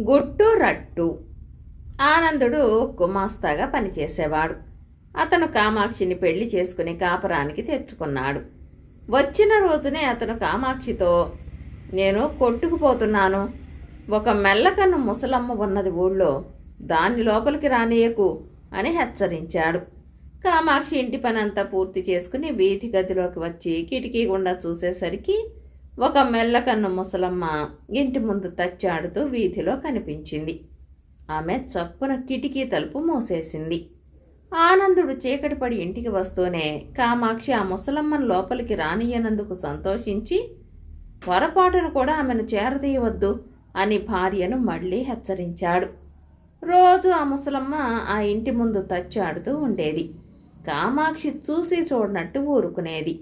గుట్టు రట్టు. ఆనందుడు గుమాస్తాగా పనిచేసేవాడు. అతను కామాక్షిని పెళ్ళి చేసుకుని కాపురానికి తెచ్చుకున్నాడు. వచ్చిన రోజునే అతను కామాక్షితో నేను కొట్టుకుపోతున్నాను. ఒక మెల్లకన్ను ముసలమ్మ ఉన్నది ఊళ్ళో దాన్ని లోపలికి రానియకు అని హెచ్చరించాడు. కామాక్షి ఇంటి పనంతా పూర్తి చేసుకుని వీధి గదిలోకి వచ్చి కిటికీ గుండా చూసేసరికి ఒక మెల్లకన్ను ముసలమ్మ ఇంటి ముందు తచ్చాడుతూ వీధిలో కనిపించింది. ఆమె చప్పున కిటికీ తలుపు మూసేసింది. ఆనందుడు చీకటి పడి ఇంటికి వస్తూనే కామాక్షి ఆ ముసలమ్మను లోపలికి రానియనందుకు సంతోషించి పొరపాటును కూడా ఆమెను చేరదీయవద్దు అని భార్యను మళ్ళీ హెచ్చరించాడు. రోజు ఆ ముసలమ్మ ఆ ఇంటి ముందు తచ్చాడుతూ ఉండేది. కామాక్షి చూసి చూడనట్టు ఊరుకునేది.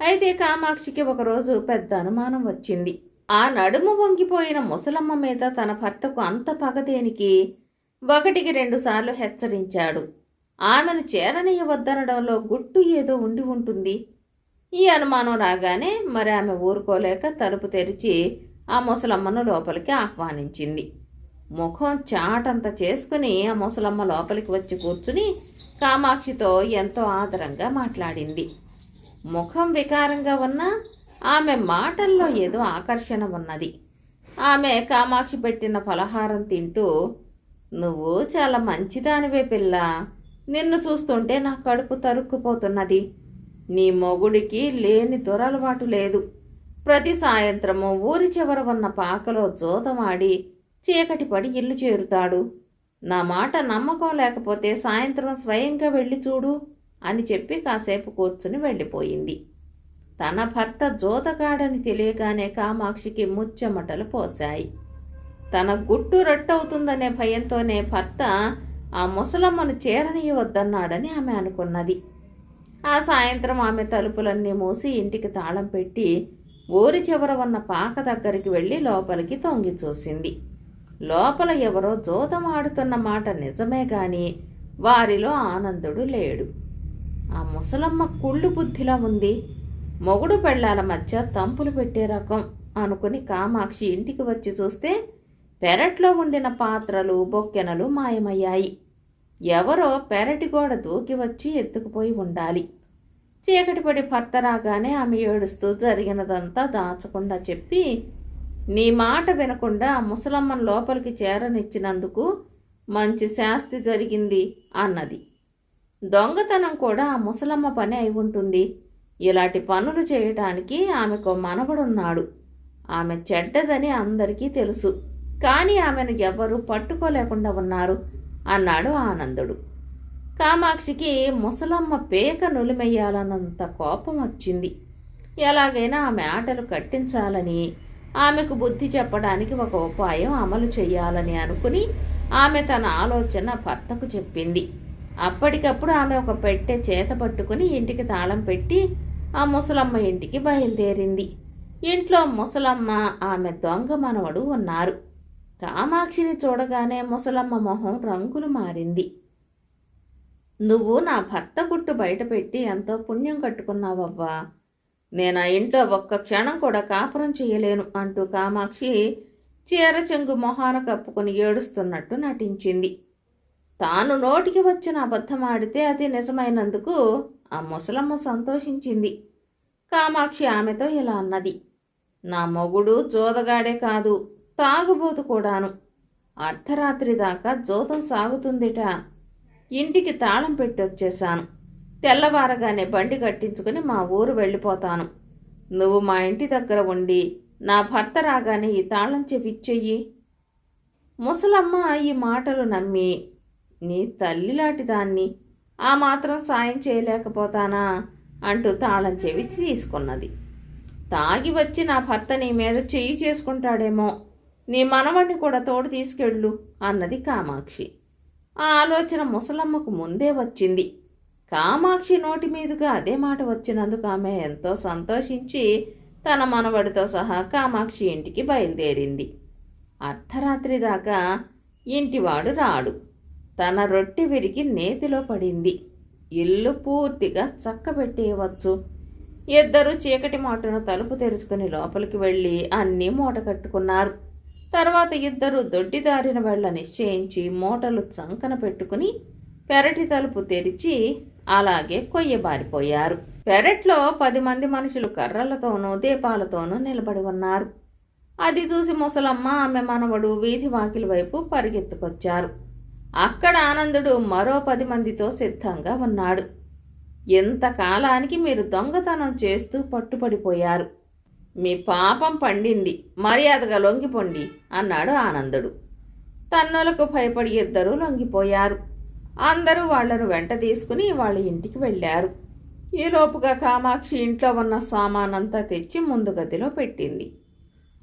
అయితే కామాక్షికి ఒకరోజు పెద్ద అనుమానం వచ్చింది. ఆ నడుము వంగిపోయిన ముసలమ్మ మీద తన భర్తకు అంత పగదేనికి ఒకటికి రెండుసార్లు హెచ్చరించాడు. ఆమెను చేరనీయవద్దనడంలో గుట్టు ఏదో ఉండి ఉంటుంది. ఈ అనుమానం రాగానే మరి ఆమె ఊరుకోలేక తలుపు తెరిచి ఆ ముసలమ్మను లోపలికి ఆహ్వానించింది. ముఖం చాటంత చేసుకుని ఆ ముసలమ్మ లోపలికి వచ్చి కూర్చుని కామాక్షితో ఎంతో ఆదరంగా మాట్లాడింది. ముఖం వికారంగా ఉన్నా ఆమె మాటల్లో ఏదో ఆకర్షణ ఉన్నది. ఆమె కామాక్షి పెట్టిన ఫలహారం తింటూ నువ్వు చాలా మంచిదానివే పిల్ల. నిన్ను చూస్తుంటే నా కడుపు తరుక్కుపోతున్నది. నీ మొగుడికి లేని దురలవాటు లేదు. ప్రతి సాయంత్రము ఊరి చివర ఉన్న పాకలో జోతమాడి చీకటి పడి ఇల్లు చేరుతాడు. నా మాట నమ్మకం లేకపోతే సాయంత్రం స్వయంగా వెళ్ళి చూడు. అని చెప్పి కాసేపు కూర్చుని వెళ్ళిపోయింది. తన భర్త జోతగాడని తెలియగానే కామాక్షికి ముచ్చెమటలు పోశాయి. తన గుట్టు రట్టవుతుందనే భయంతోనే భర్త ఆ ముసలమ్మను చేరనీయవద్దన్నాడని ఆమె అనుకున్నది. ఆ సాయంత్రం ఆమె తలుపులన్నీ మూసి ఇంటికి తాళం పెట్టి ఊరి చివర ఉన్న పాక దగ్గరికి వెళ్ళి లోపలికి తొంగి చూసింది. లోపల ఎవరో జోదమాడుతున్న మాట నిజమే గాని వారిలో ఆనందుడు లేడు. ఆ ముసలమ్మ కుళ్ళు బుద్ధిలా ఉంది. మొగుడు పెళ్ళాల మధ్య తంపులు పెట్టే రకం అనుకుని కామాక్షి ఇంటికి వచ్చి చూస్తే పెరట్లో ఉండిన పాత్రలు బొక్కెనలు మాయమయ్యాయి. ఎవరో పెరటి గోడ దూకి వచ్చి ఎత్తుకుపోయి ఉండాలి. చీకటి పడి భర్త రాగానే ఆమె ఏడుస్తూ జరిగినదంతా దాచకుండా చెప్పి నీ మాట వినకుండా ముసలమ్మను లోపలికి చేరనిచ్చినందుకు మంచి శాస్తి జరిగింది అన్నది. దొంగతనం కూడా ముసలమ్మ పని అయి ఉంటుంది. ఇలాంటి పనులు చేయటానికి ఆమెకు మనవడున్నాడు. ఆమె చెడ్డదని అందరికీ తెలుసు. కానీ ఆమెను ఎవ్వరూ పట్టుకోలేకుండా ఉన్నారు అన్నాడు ఆనందుడు. కామాక్షికి ముసలమ్మ పేక నులిమెయ్యాలన్నంత కోపం వచ్చింది. ఎలాగైనా ఆమె ఆటలు కట్టించాలని ఆమెకు బుద్ధి చెప్పడానికి ఒక ఉపాయం అమలు చేయాలని అనుకుని ఆమె తన ఆలోచన భర్తకు చెప్పింది. అప్పటికప్పుడు ఆమె ఒక పెట్టె చేత పట్టుకుని ఇంటికి తాళం పెట్టి ఆ ముసలమ్మ ఇంటికి బయలుదేరింది. ఇంట్లో ముసలమ్మ ఆమె దొంగ మనవడు ఉన్నారు. కామాక్షిని చూడగానే ముసలమ్మ మొహం రంగులు మారింది. నువ్వు నా భర్త గుట్టు బయటపెట్టి ఎంతో పుణ్యం కట్టుకున్నావవ్వా. నేను ఆ ఇంట్లో ఒక్క క్షణం కూడా కాపురం చేయలేను అంటూ కామాక్షి చీర చెంగు మొహాన కప్పుకుని ఏడుస్తున్నట్టు నటించింది. తాను నోటికి వచ్చిన అబద్ధమాడితే అది నిజమైనందుకు ఆ ముసలమ్మ సంతోషించింది. కామాక్షి ఆమెతో ఇలా అన్నది నా మొగుడు జోదగాడే కాదు తాగుబోతు కూడాను. అర్ధరాత్రి దాకా జోతం సాగుతుందిట. ఇంటికి తాళం పెట్టొచ్చేశాను. తెల్లవారగానే బండి కట్టించుకుని మా ఊరు వెళ్ళిపోతాను. నువ్వు మా ఇంటి దగ్గర ఉండి నా భర్త రాగానే ఈ తాళం చెవిచ్చెయ్యి ముసలమ్మ ఈ మాటలు నమ్మి నీ తల్లిలాంటి దాన్ని ఆ మాత్రం సాయం చేయలేకపోతానా? అంటూ తాళం చెవి తీసుకున్నది. తాగి వచ్చి నా భర్త నీ మీద చెయ్యి చేసుకుంటాడేమో. నీ మనవణ్ణి కూడా తోడు తీసుకెళ్ళు అన్నది కామాక్షి. ఆ ఆలోచన ముసలమ్మకు ముందే వచ్చింది. కామాక్షి నోటి మీదుగా అదే మాట వచ్చినందుకు ఆమె ఎంతో సంతోషించి తన మనవడితో సహా కామాక్షి ఇంటికి బయలుదేరింది. అర్ధరాత్రి దాకా ఇంటివాడు రాడు. తన రొట్టె విరిగి నేతిలో పడింది. ఇల్లు పూర్తిగా చక్కబెట్టేయవచ్చు. ఇద్దరు చీకటి మాటున తలుపు తెరుచుకుని లోపలికి వెళ్ళి అన్నీ మూట కట్టుకున్నారు. తర్వాత ఇద్దరు దొడ్డిదారిన వెళ్ళ నిశ్చయించి మూటలు చంకన పెట్టుకుని పెరటి తలుపు తెరిచి అలాగే కొయ్యబారిపోయారు పెరట్లో పది మంది మనుషులు కర్రలతోనూ దీపాలతోనూ నిలబడి ఉన్నారు. అది చూసి ముసలమ్మ ఆమె మనవడు వీధి వాకిలి వైపు పరిగెత్తుకొచ్చారు. అక్కడ ఆనందుడు మరో పది మందితో సిద్ధంగా ఉన్నాడు. ఎంతకాలానికి మీరు దొంగతనం చేస్తూ పట్టుపడిపోయారు? మీ పాపం పండింది మర్యాదగా లొంగిపోండి అన్నాడు ఆనందుడు. తన్నులకు భయపడి ఇద్దరూ లొంగిపోయారు. అందరూ వాళ్ళను వెంట తీసుకుని వాళ్ళ ఇంటికి వెళ్ళారు. ఈలోపుగా కామాక్షి ఇంట్లో ఉన్న సామానంతా తెచ్చి ముందు గదిలో పెట్టింది.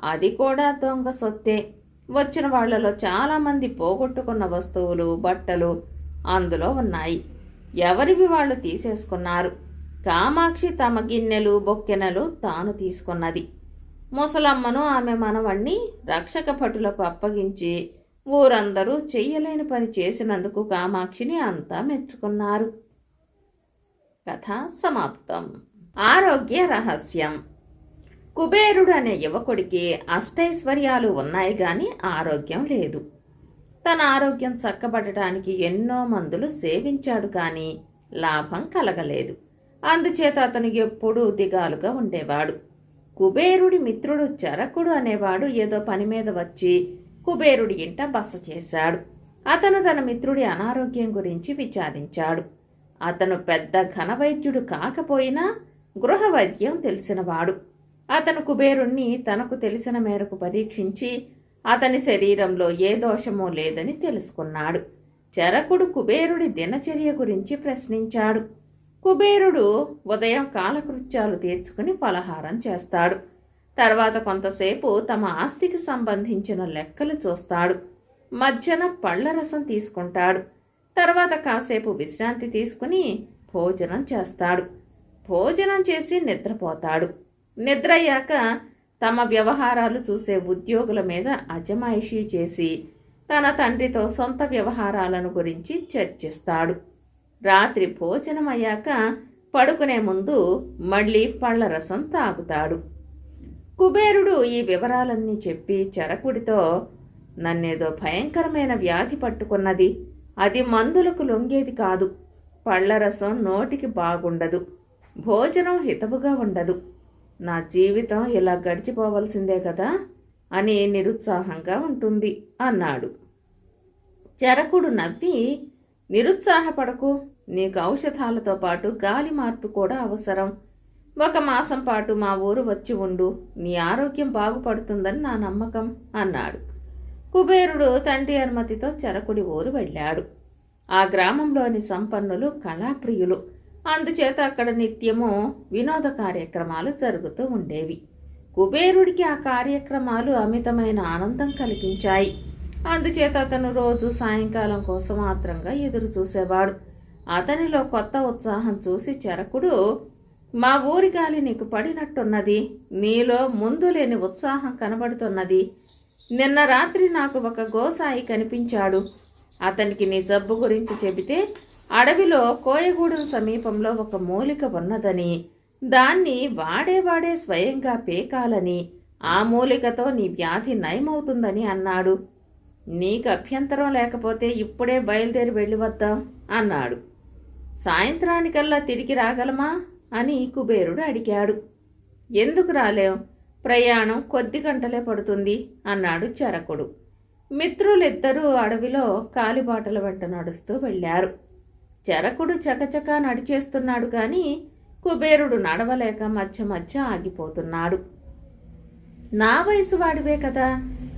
అది కూడా దొంగ సొత్తే. వచ్చిన వాళ్ళలో చాలామంది పోగొట్టుకున్న వస్తువులు బట్టలు అందులో ఉన్నాయి. ఎవరివి వాళ్ళు తీసేసుకున్నారు? కామాక్షి తమ గిన్నెలు బొక్కెనలు తాను తీసుకున్నది. ముసలమ్మను ఆమె మనవణ్ణి రక్షక భటులకు అప్పగించి ఊరందరూ చెయ్యలేని పని చేసినందుకు కామాక్షిని అంతా మెచ్చుకున్నారు. కథ సమాప్తం. ఆరోగ్య రహస్యం. కుబేరుడు అనే యువకుడికి అష్టైశ్వర్యాలు ఉన్నాయి గాని ఆరోగ్యం లేదు. తన ఆరోగ్యం చక్కబడటానికి ఎన్నో మందులు సేవించాడు కానీ లాభం కలగలేదు. అందుచేత అతను ఎప్పుడూ దిగాలుగా ఉండేవాడు. కుబేరుడి మిత్రుడు చరకుడు అనేవాడు ఏదో పని మీద వచ్చి కుబేరుడి ఇంట బస చేశాడు. అతను తన మిత్రుడి అనారోగ్యం గురించి విచారించాడు. అతను పెద్ద ఘనవైద్యుడు కాకపోయినా గృహ వైద్యం తెలిసినవాడు. అతను కుబేరుణ్ణి తనకు తెలిసిన మేరకు పరీక్షించి అతని శరీరంలో ఏ దోషమూ లేదని తెలుసుకున్నాడు. చరకుడు కుబేరుడి దినచర్య గురించి ప్రశ్నించాడు. కుబేరుడు ఉదయం కాలకృత్యాలు తీర్చుకుని పలహారం చేస్తాడు. తర్వాత కొంతసేపు తమ ఆస్తికి సంబంధించిన లెక్కలు చూస్తాడు. మధ్యన పళ్ళ రసం తీసుకుంటాడు. తర్వాత కాసేపు విశ్రాంతి తీసుకుని భోజనం చేస్తాడు. భోజనం చేసి నిద్రపోతాడు. నిద్రయ్యాక తమ వ్యవహారాలు చూసే ఉద్యోగుల మీద అజమాయిషీ చేసి తన తండ్రితో సొంత వ్యవహారాలను గురించి చర్చిస్తాడు. రాత్రి భోజనం అయ్యాక పడుకునే ముందు మళ్ళీ పళ్ళ రసం తాగుతాడు. కుబేరుడు ఈ వివరాలన్నీ చెప్పి చరకుడితో నన్నేదో భయంకరమైన వ్యాధి పట్టుకున్నది. అది మందులకు లొంగేది కాదు. పళ్ళరసం నోటికి బాగుండదు. భోజనం హితవుగా ఉండదు. నా జీవితం ఇలా గడిచిపోవలసిందే కదా అని నిరుత్సాహంగా ఉంటుంది అన్నాడు. చరకుడు నవ్వి నిరుత్సాహపడకు. నీకు ఔషధాలతో పాటు గాలి మార్పు కూడా అవసరం. ఒక మాసం పాటు మా ఊరు వచ్చి ఉండు. నీ ఆరోగ్యం బాగుపడుతుందని నా నమ్మకం అన్నాడు. కుబేరుడు తండ్రి అనుమతితో చరకుడి ఊరు వెళ్ళాడు. ఆ గ్రామంలోని సంపన్నులు కళాప్రియులు. అందుచేత అక్కడ నిత్యము వినోద కార్యక్రమాలు జరుగుతూ ఉండేవి. కుబేరుడికి ఆ కార్యక్రమాలు అమితమైన ఆనందం కలిగించాయి. అందుచేత అతను రోజు సాయంకాలం కోసం మాత్రంగా ఎదురు చూసేవాడు. అతనిలో కొత్త ఉత్సాహం చూసి చరకుడు మా ఊరి గాలి నీకు పడినట్టున్నది. నీలో ముందు లేని ఉత్సాహం కనబడుతున్నది. నిన్న రాత్రి నాకు ఒక గోసాయి కనిపించాడు. అతనికి నీ జబ్బు గురించి చెబితే అడవిలో కోయగూడెం సమీపంలో ఒక మూలిక ఉన్నదని దాన్ని వాడే వాడే స్వయంగా పేకాలని ఆ మూలికతో నీ వ్యాధి నయమవుతుందని అన్నాడు. నీకు అభ్యంతరం లేకపోతే ఇప్పుడే బయలుదేరి వెళ్ళి వద్దాం అన్నాడు. సాయంత్రానికల్లా తిరిగి రాగలమా? అని కుబేరుడు అడిగాడు. ఎందుకు రాలేం? ప్రయాణం కొద్ది గంటలే పడుతుంది అన్నాడు చరకుడు. మిత్రులిద్దరూ అడవిలో కాలిబాటల వెంట నడుస్తూ వెళ్ళారు. చరకుడు చకచకా నడిచేస్తున్నాడు కానీ కుబేరుడు నడవలేక మధ్య మధ్య ఆగిపోతున్నాడు. నా వయసు వాడివే కదా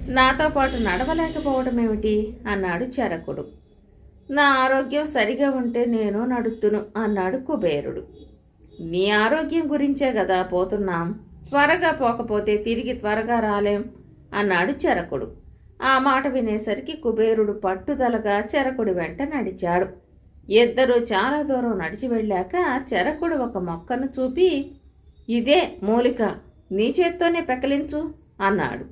నాతో పాటు నడవలేకపోవడం ఏమిటి అన్నాడు చరకుడు. నా ఆరోగ్యం సరిగా ఉంటే నేను నడుతును అన్నాడు కుబేరుడు. నీ ఆరోగ్యం గురించే కదా పోతున్నాం త్వరగా పోకపోతే తిరిగి త్వరగా రాలేం అన్నాడు చరకుడు. ఆ మాట వినేసరికి కుబేరుడు పట్టుదలగా చెరకుడి వెంట నడిచాడు. ఇద్దరు చాలా దూరం నడిచి వెళ్ళాక చెరకుడు ఒక మొక్కను చూపి ఇదే మూలిక నీ చేత్తోనే పెకలించు అన్నాడు.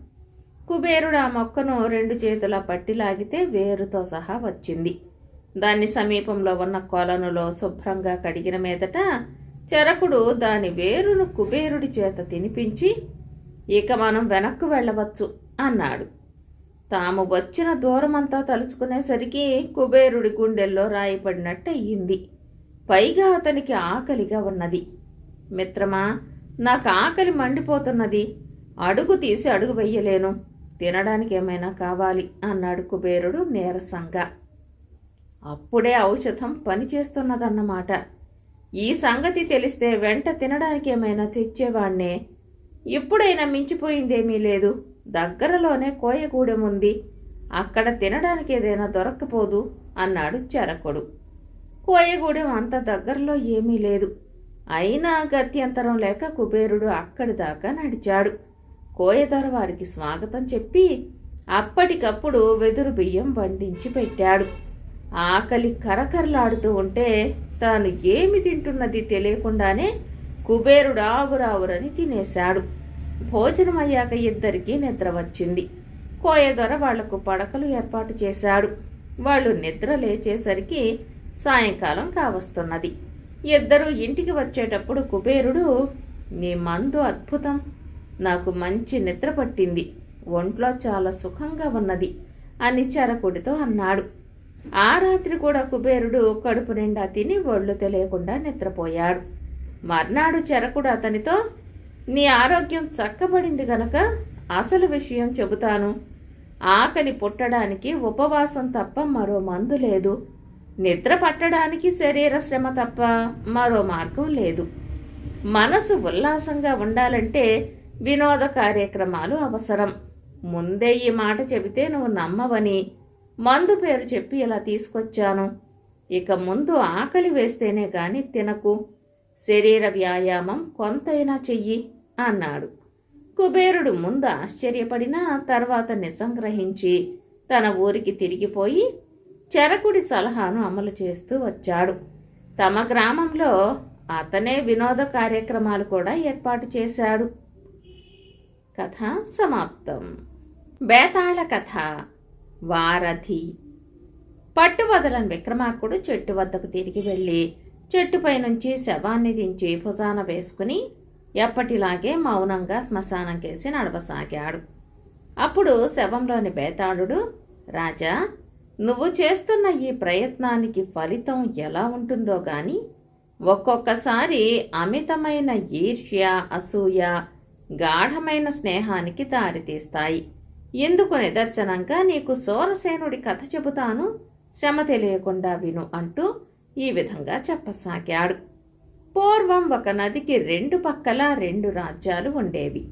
కుబేరుడు ఆ మొక్కను రెండు చేతుల పట్టి లాగితే వేరుతో సహా వచ్చింది. దాన్ని సమీపంలో ఉన్న కొలనులో శుభ్రంగా కడిగిన మీదట చెరకుడు దాని వేరును కుబేరుడి చేత తినిపించి ఇక మనం వెనక్కు వెళ్ళవచ్చు అన్నాడు. తాము వచ్చిన దూరమంతా తలుచుకునేసరికి కుబేరుడి గుండెల్లో రాయపడినట్టు అయ్యింది పైగా అతనికి ఆకలిగా ఉన్నది. మిత్రమా నాకు ఆకలి మండిపోతున్నది. అడుగు తీసి అడుగు వెయ్యలేను. తినడానికి ఏమైనా కావాలి అన్నాడు కుబేరుడు నీరసంగా. అప్పుడే ఔషధం పనిచేస్తున్నదన్నమాట ఈ సంగతి తెలిస్తే వెంట తినడానికి ఏమైనా తెచ్చేవాణ్ణే. ఎప్పుడైనా మించిపోయిందేమీ లేదు. దగ్గరలోనే కోయగూడెం ఉంది. అక్కడ తినడానికి ఏదైనా దొరక్కపోదు అన్నాడు చెరకుడు. కోయగూడెం అంత దగ్గరలో ఏమీ లేదు. అయినా గత్యంతరం లేక కుబేరుడు అక్కడి దాకా నడిచాడు. కోయదొర వారికి స్వాగతం చెప్పి అప్పటికప్పుడు వెదురు బియ్యం వండించి పెట్టాడు. ఆకలి కరకరలాడుతూ ఉంటే తాను ఏమి తింటున్నది తెలియకుండానే కుబేరుడు ఆవురావురని తినేశాడు. భోజనం అయ్యాక ఇద్దరికీ నిద్ర వచ్చింది. కోయదొర వాళ్ళకు పడకలు ఏర్పాటు చేశాడు. వాళ్ళు నిద్ర లేచేసరికి సాయంకాలం కావస్తున్నది. ఇద్దరూ ఇంటికి వచ్చేటప్పుడు కుబేరుడు నీ మందు అద్భుతం. నాకు మంచి నిద్ర పట్టింది. ఒంట్లో చాలా సుఖంగా ఉన్నది అని చరకుడితో అన్నాడు. ఆ రాత్రి కూడా కుబేరుడు కడుపు నిండా తిని ఒళ్ళు తెలియకుండా నిద్రపోయాడు. మర్నాడు చరకుడు అతనితో నీ ఆరోగ్యం చక్కబడింది గనక అసలు విషయం చెబుతాను. ఆకలి పుట్టడానికి ఉపవాసం తప్ప మరో మందు లేదు. నిద్ర పట్టడానికి శరీర శ్రమ తప్ప మరో మార్గం లేదు. మనసు ఉల్లాసంగా ఉండాలంటే వినోద కార్యక్రమాలు అవసరం. ముందే ఈ మాట చెబితే నువ్వు నమ్మవని మందు పేరు చెప్పి ఇలా తీసుకొచ్చాను. ఇక ముందు ఆకలి వేస్తేనే కానీ తినకు. శరీర వ్యాయామం కొంతైనా చెయ్యి అన్నాడు. కుబేరుడు ముందు ఆశ్చర్యపడినా తర్వాత నిసంగ్రహించి తన ఊరికి తిరిగిపోయి చెరకుడి సలహాను అమలు చేస్తూ వచ్చాడు. తమ గ్రామంలో అతనే వినోద కార్యక్రమాలు కూడా ఏర్పాటు చేశాడు. కథ సమాప్తం. బేతాళ కథ. వారధి. పట్టు వదలని విక్రమార్కుడు చెట్టు వద్దకు తిరిగి వెళ్ళి చెట్టుపై నుంచి శవాన్ని దించి భుజాన వేసుకుని ఎప్పటిలాగే మౌనంగా శ్మశానం కేసి నడవసాగాడు. అప్పుడు శవంలోని బేతాళుడు రాజా నువ్వు చేస్తున్న ఈ ప్రయత్నానికి ఫలితం ఎలా ఉంటుందో గాని ఒక్కొక్కసారి అమితమైన ఈర్ష్య అసూయ గాఢమైన స్నేహానికి దారితీస్తాయి. ఇందుకు నిదర్శనంగా నీకు సోరసేనుడి కథ చెబుతాను? శ్రమ తెలియకుండా విను అంటూ ఈ విధంగా చెప్పసాగాడు. పూర్వం ఒక నదికి రెండు పక్కల రెండు రాజ్యాలు ఉండేవి.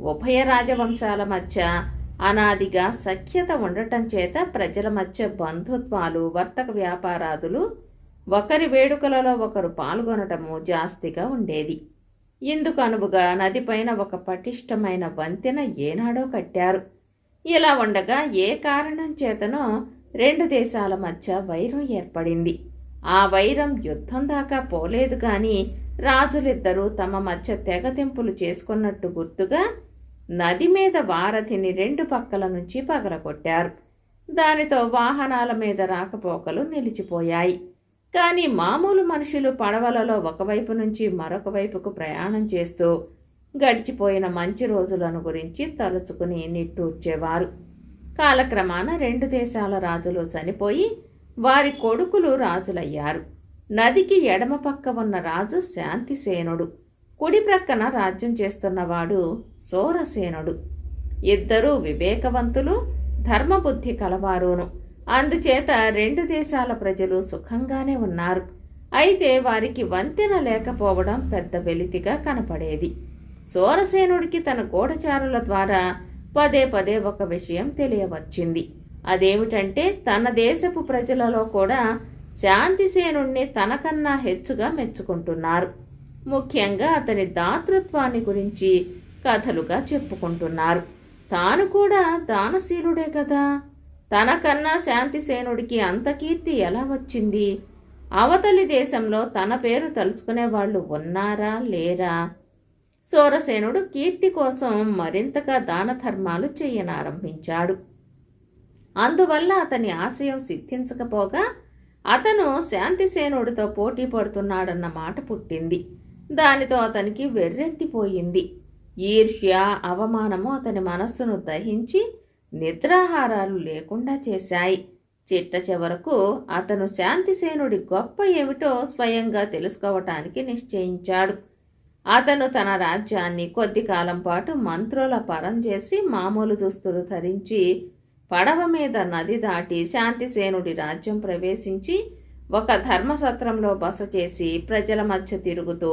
ఉభయ రాజవంశాల మధ్య అనాదిగా సఖ్యత ఉండటం చేత ప్రజల మధ్య బంధుత్వాలు వర్తక వ్యాపారాదులు ఒకరి వేడుకలలో ఒకరు పాల్గొనటము జాస్తిగా ఉండేది. ఇందుకు అనువుగా నదిపైన ఒక పటిష్టమైన వంతెన ఏనాడో కట్టారు. ఇలా ఉండగా ఏ కారణం చేతనో రెండు దేశాల మధ్య వైరం ఏర్పడింది. ఆ వైరం యుద్ధం దాకా పోలేదు గాని రాజులిద్దరూ తమ మధ్య తెగతింపులు చేసుకున్నట్టు గుర్తుగా నది మీద వారధిని రెండు పక్కల నుంచి పగలగొట్టారు. దానితో వాహనాల మీద రాకపోకలు నిలిచిపోయాయి. కానీ మామూలు మనుషులు పడవలలో ఒకవైపు నుంచి మరొక వైపుకు ప్రయాణం చేస్తూ గడిచిపోయిన మంచి రోజులను గురించి తలుచుకుని నిట్టూర్చేవారు. కాలక్రమాన రెండు దేశాల రాజులు చనిపోయి వారి కొడుకులు రాజులయ్యారు. నదికి ఎడమ పక్క ఉన్న రాజు శాంతిసేనుడు. కుడి ప్రక్కన రాజ్యం చేస్తున్నవాడు సోరసేనుడు. ఇద్దరూ వివేకవంతులు ధర్మబుద్ధి కలవారును. అందుచేత రెండు దేశాల ప్రజలు సుఖంగానే ఉన్నారు. అయితే వారికి వంతెన లేకపోవడం పెద్ద వెలితిగా కనపడేది. సోరసేనుడికి తన గూఢచారుల ద్వారా పదే పదే ఒక విషయం తెలియవచ్చింది. అదేమిటంటే తన దేశపు ప్రజలలో కూడా శాంతిసేనుణ్ణి తనకన్నా హెచ్చుగా మెచ్చుకుంటున్నారు. ముఖ్యంగా అతని దాతృత్వాన్ని గురించి కథలుగా చెప్పుకుంటున్నారు. తాను కూడా దానశీలుడే కదా. తనకన్నా శాంతిసేనుడికి అంత కీర్తి ఎలా వచ్చింది? అవతలి దేశంలో తన పేరు తలుచుకునే వాళ్ళు ఉన్నారా లేరా? సోరసేనుడు కీర్తి కోసం మరింతగా దాన ధర్మాలు చేయనారంభించాడు. అందువల్ల అతని ఆశయం సిద్ధించకపోగా అతను శాంతిసేనుడితో పోటీ పడుతున్నాడన్న మాట పుట్టింది. దానితో అతనికి వెర్రెత్తిపోయింది. ఈర్ష్య అవమానము అతని మనస్సును దహించి నిద్రాహారాలు లేకుండా చేశాయి. చిట్ట చివరకు అతను శాంతిసేనుడి గొప్ప ఏమిటో స్వయంగా తెలుసుకోవటానికి నిశ్చయించాడు. అతను తన రాజ్యాన్ని కొద్ది కాలం పాటు మంత్రుల పరం చేసి మామూలు దుస్తులు ధరించి పడవ మీద నది దాటి శాంతిసేనుడి రాజ్యం ప్రవేశించి ఒక ధర్మసత్రంలో బస చేసి ప్రజల మధ్య తిరుగుతూ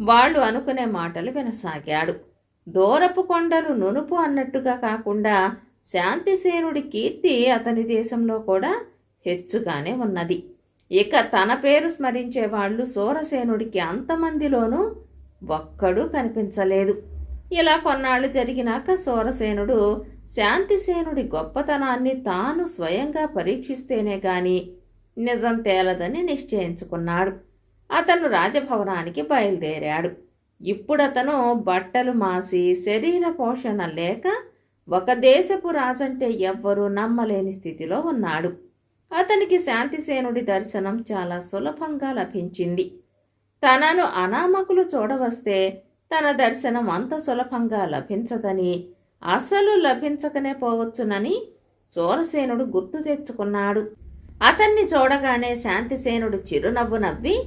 వాళ్ళు అనుకునే మాటలు వినసాగాడు. దూరపు కొండలు నునుపు అన్నట్టుగా కాకుండా శాంతిసేనుడి కీర్తి అతని దేశంలో కూడా హెచ్చుగానే ఉన్నది. ఇక తన పేరు స్మరించే వాళ్ళు సూరసేనుడికి అంతమందిలోనూ ఒక్కడూ కనిపించలేదు. ఇలా కొన్నాళ్ళు జరిగినాక సూరసేనుడు శాంతిసేనుడి గొప్పతనాన్ని తాను స్వయంగా పరీక్షిస్తేనే గాని నిజం తేలదని నిశ్చయించుకున్నాడు. అతను రాజభవనానికి బయలుదేరాడు. ఇప్పుడతను బట్టలు మాసి శరీర పోషణ లేక ఒక దేశపు రాజంటే ఎవ్వరూ నమ్మలేని స్థితిలో ఉన్నాడు. అతనికి శాంతిసేనుడి దర్శనం చాలా సులభంగా లభించింది. తనను అనామకులు చూడవస్తే తన దర్శనం అంత సులభంగా లభించదని అసలు లభించకనే పోవచ్చునని సూరసేనుడు గుర్తు తెచ్చుకున్నాడు. అతన్ని చూడగానే శాంతిసేనుడు చిరునవ్వు నవ్వి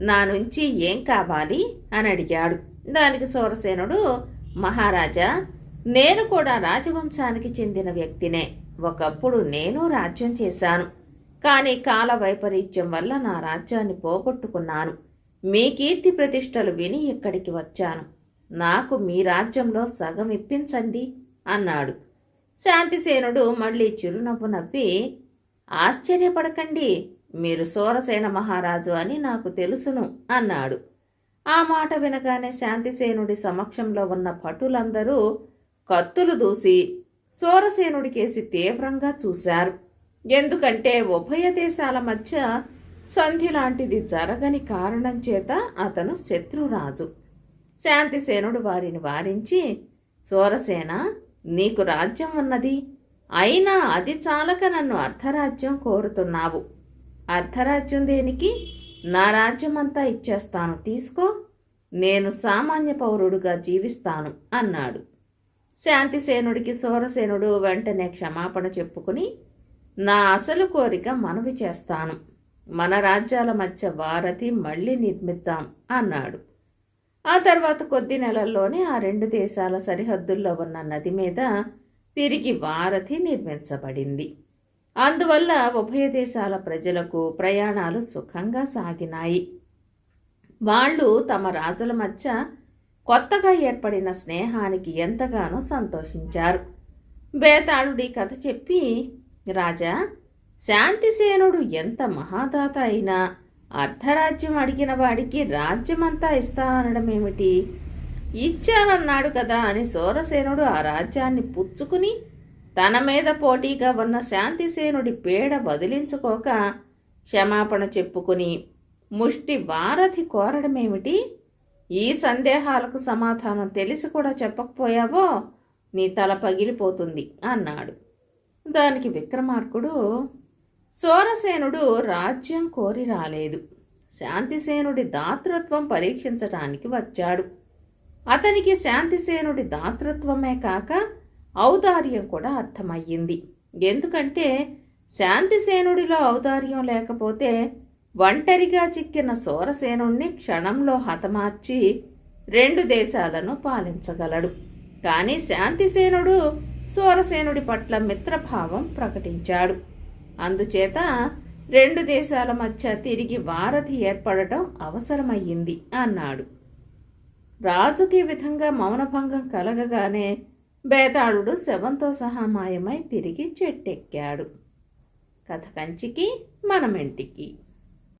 నా నుంచి ఏం కావాలి? అని అడిగాడు. దానికి సూరసేనుడు మహారాజా నేను కూడా రాజవంశానికి చెందిన వ్యక్తినే. ఒకప్పుడు నేను రాజ్యం చేశాను. కానీ కాల వైపరీత్యం వల్ల నా రాజ్యాన్ని పోగొట్టుకున్నాను. మీ కీర్తి ప్రతిష్టలు విని ఇక్కడికి వచ్చాను. నాకు మీ రాజ్యంలో సగం ఇప్పించండి అన్నాడు. శాంతిసేనుడు మళ్ళీ చిరునవ్వు నవ్వి ఆశ్చర్యపడకండి మీరు సూరసేన మహారాజు అని నాకు తెలుసును అన్నాడు. ఆ మాట వినగానే శాంతిసేనుడి సమక్షంలో ఉన్న భటులందరూ కత్తులు దూసి సూరసేనుడికేసి తీవ్రంగా చూశారు. ఎందుకంటే ఉభయ దేశాల మధ్య సంధి లాంటిది జరగని కారణం చేత అతను శత్రురాజు. శాంతిసేనుడు వారిని వారించి సూరసేన నీకు రాజ్యం ఉన్నది. అయినా అది చాలక నన్ను అర్ధరాజ్యం కోరుతున్నావు. అర్ధరాజ్యం దేనికి? నా రాజ్యమంతా ఇచ్చేస్తాను. తీసుకో. నేను సామాన్య పౌరుడుగా జీవిస్తాను అన్నాడు. శాంతిసేనుడికి సూరసేనుడు వెంటనే క్షమాపణ చెప్పుకుని నా అసలు కోరిక మనవి చేస్తాను. మన రాజ్యాల మధ్య వారధి మళ్ళీ నిర్మిద్దాం అన్నాడు. ఆ తర్వాత కొద్ది నెలల్లోనే ఆ రెండు దేశాల సరిహద్దుల్లో ఉన్న నది మీద తిరిగి వారధి నిర్మించబడింది. అందువల్ల ఉభయ దేశాల ప్రజలకు ప్రయాణాలు సుఖంగా సాగినాయి. వాళ్ళు తమ రాజుల మధ్య కొత్తగా ఏర్పడిన స్నేహానికి ఎంతగానో సంతోషించారు. బేతాళుడి కథ చెప్పి రాజా శాంతిసేనుడు ఎంత మహాదాత అయినా అర్ధరాజ్యం అడిగిన వాడికి రాజ్యమంతా ఇస్తానడం ఏమిటి? ఇచ్చానన్నాడు కదా అని సూరసేనుడు ఆ రాజ్యాన్ని పుచ్చుకుని తన మీద పోటీగా ఉన్న శాంతిసేనుడి పేడ వదిలించుకోక క్షమాపణ చెప్పుకుని ముష్టి వారధి కోరడమేమిటి ఈ సందేహాలకు సమాధానం తెలిసి కూడా చెప్పకపోయావో నీ తల పగిలిపోతుంది అన్నాడు. దానికి విక్రమార్కుడు సోరసేనుడు రాజ్యం కోరి రాలేదు. శాంతిసేనుడి దాతృత్వం పరీక్షించటానికి వచ్చాడు. అతనికి శాంతిసేనుడి దాతృత్వమే కాక ఔదార్యం కూడా అర్థమయ్యింది. ఎందుకంటే శాంతిసేనుడిలో ఔదార్యం లేకపోతే ఒంటరిగా చిక్కిన సోరసేనుణ్ణి క్షణంలో హతమార్చి రెండు దేశాలను పాలించగలడు. కానీ శాంతిసేనుడు సోరసేనుడి పట్ల మిత్రభావం ప్రకటించాడు. అందుచేత రెండు దేశాల మధ్య తిరిగి వారధి ఏర్పడటం అవసరమయ్యింది అన్నాడు. రాజుకి విధంగా మౌనభంగం కలగగానే బేతాళుడు శవంతో సహా మాయమై తిరిగి చెట్టెక్కాడు. కథ కంచికి మనమెంటికి.